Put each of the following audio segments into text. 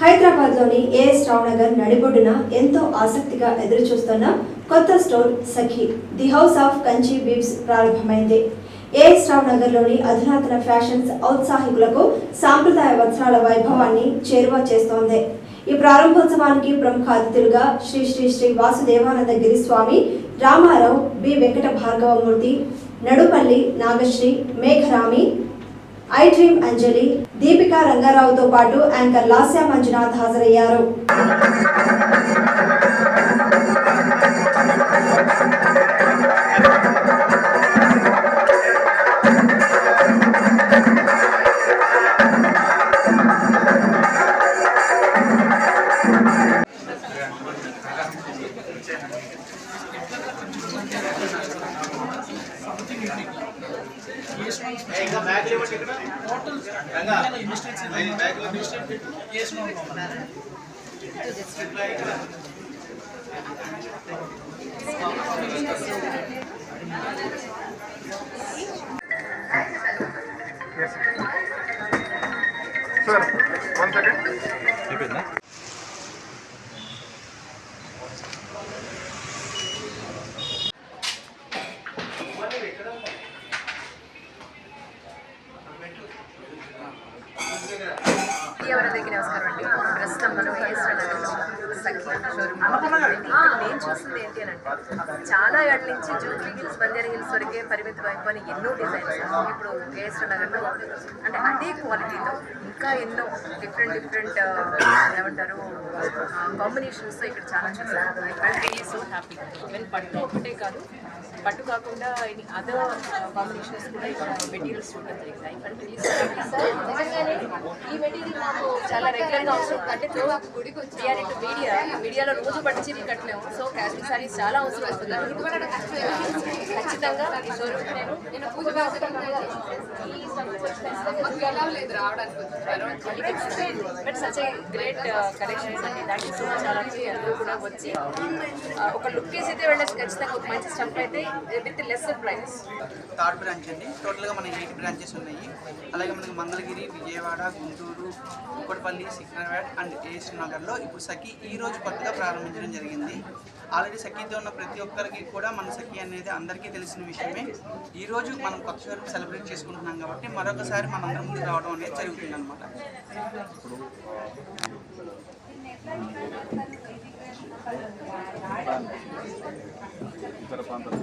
హైదరాబాద్లోని ఏఎస్ రావు నగర్ నడిబొడ్డున ఎంతో ఆసక్తిగా ఎదురుచూస్తున్న కొత్త store Sakhi the house of Kanchi బీబ్స్ ప్రారంభమైంది. ఏఎస్ రావు నగర్లోని అధునాతన ఫ్యాషన్స్ ఔత్సాహికులకు సాంప్రదాయ వస్త్రాల వైభవాన్ని చేరువ చేస్తోంది. ఈ ప్రారంభోత్సవానికి ప్రముఖ అతిథులుగా Shri Shri Shri Vasudevananda Giriswami Ramarao B. Venkata Bhargavamurthy Nadupalli Nagasri Megharami I dream Anjali Deepika రంగారావుతో పాటు యాంకర్ లాస్యా మంజునాథ్ హాజరయ్యారు. సార్ వన్ సెకండ్ అయిపోయిందా? ఎవరికి నమస్కారం అండి? ప్రస్తుతం మనం నగర్లో సఖీ షోరూమ్ ఇక్కడ నేను చూసింది ఏంటి అని అంటే చాలా ఏళ్ళ నుంచి జూబ్లీ హిల్స్ బంజారా హిల్స్ వరకే పరిమితం అయిపోయిన ఎన్నో డిజైన్స్. ఇప్పుడు ఏఎస్ నగర్లో అంటే అదే క్వాలిటీతో ఇంకా ఎన్నో డిఫరెంట్ డిఫరెంట్ ఏమంటారు కాంబినేషన్స్తో ఇక్కడ చాలా చూసాను ఐ సో హ్యాపీ ఈవెన్ పట్టు ఒకటే కాదు పట్టు కాకుండా అదర్ కాంబినేషన్స్ కూడా ఇక్కడ మెటీరియల్స్ చూడడం జరిగింది. ఈ మెటీరియల్ నాకు చాలా రెగ్యులర్గా అవసరం. అంటే త్రూ గుడికి వచ్చి మీడియా మీడియాలో రోజు పట్టు చీరలు కట్టలేము. సో క్యాషువల్ సారీస్ చాలా అవసరం వస్తుంది. ఖచ్చితంగా ఈ షోరూమ్ నేను నేను Pooja but such a great collections అండి అలాంటి అందరూ కూడా వచ్చి ఆ, ఒక లుక్ వేసి అయితే వెళ్ళచ్చు. ఖచ్చితంగా ఒక మంచి స్టంప్ అయితే with less price third branch అండి. టోటల్గా మన ఎయిట్ బ్రాంచెస్ ఉన్నాయి. అలాగే మనకి మంగళగిరి విజయవాడ గుంటూరు కుక్కడపల్లి సికింద్రాబాద్ అండ్ ఏఎస్ నగర్లో ఇప్పుడు సఖీ ఈ రోజు కొత్తగా ప్రారంభించడం జరిగింది. ఆల్రెడీ సఖీతో ఉన్న ప్రతి ఒక్కరికి కూడా మన సఖీ అనేది అందరికీ తెలిసిన విషయమే. ఈరోజు మనం కొత్త షోరూమ్ సెలబ్రేట్ చేసుకుంటున్నాం కాబట్టి మరొకసారి మనందరం ముందు రావడం అనేది జరుగుతుంది అనమాట ఇతర ప్రాంతాల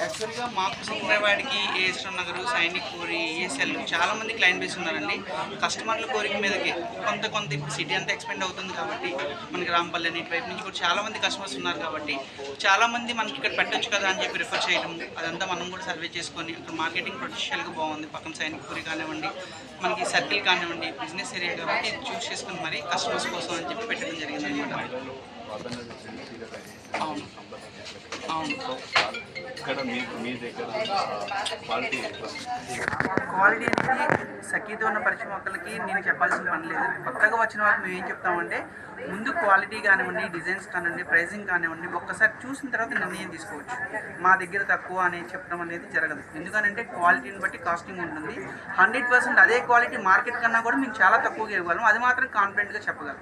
యాక్చువల్గా మాకు సికింద్రాబాద్కి ఏఎస్ఎం నగరు సైనిక్ కోరి ఏఎస్ఎల్ చాలా మంది క్లయింట్ బేస్ ఉన్నారండి. కస్టమర్ల కోరిక మీదకి కొంత కొంత ఇప్పుడు సిటీ అంతా ఎక్స్పెండ్ అవుతుంది కాబట్టి మనకి రాంపల్లి అని వైపు నుంచి కూడా చాలామంది కస్టమర్స్ ఉన్నారు కాబట్టి చాలామంది మనకి ఇక్కడ పెట్టొచ్చు కదా అని చెప్పి రిఫర్ చేయడం అదంతా మనం కూడా సర్వే చేసుకొని ఇక్కడ మార్కెటింగ్ ప్రొఫెషనల్గా బాగుంది. పక్కన సైనిక్ పూరి కానివ్వండి మనకి సర్కిల్ కానివ్వండి బిజినెస్ ఏరియా కాబట్టి చూస్ చేసుకుని మరి కస్టమర్స్ కోసం అని చెప్పి పెట్టడం జరిగింది అనమాట అవును ఇక్కడ మీ మీ దగ్గర క్వాలిటీ క్వాలిటీ అనేది సఖీతో ఉన్న పరిచయం ఒకరికి నేను చెప్పాల్సిన పని లేదు. కొత్తగా వచ్చిన వాళ్ళకి మేము ఏం చెప్తామంటే ముందు క్వాలిటీ కానివ్వండి డిజైన్స్ కానివ్వండి ప్రైజింగ్ కానివ్వండి ఒక్కసారి చూసిన తర్వాత నిర్ణయం తీసుకోవచ్చు. మా దగ్గర తక్కువ అనేది చెప్పడం అనేది జరగదు. ఎందుకనంటే క్వాలిటీని బట్టి కాస్టింగ్ ఉంటుంది. హండ్రెడ్ పర్సెంట్ అదే క్వాలిటీ మార్కెట్ కన్నా కూడా మేము చాలా తక్కువగా ఇవ్వగలం. అది మాత్రం కాన్ఫిడెంట్గా చెప్పగలం.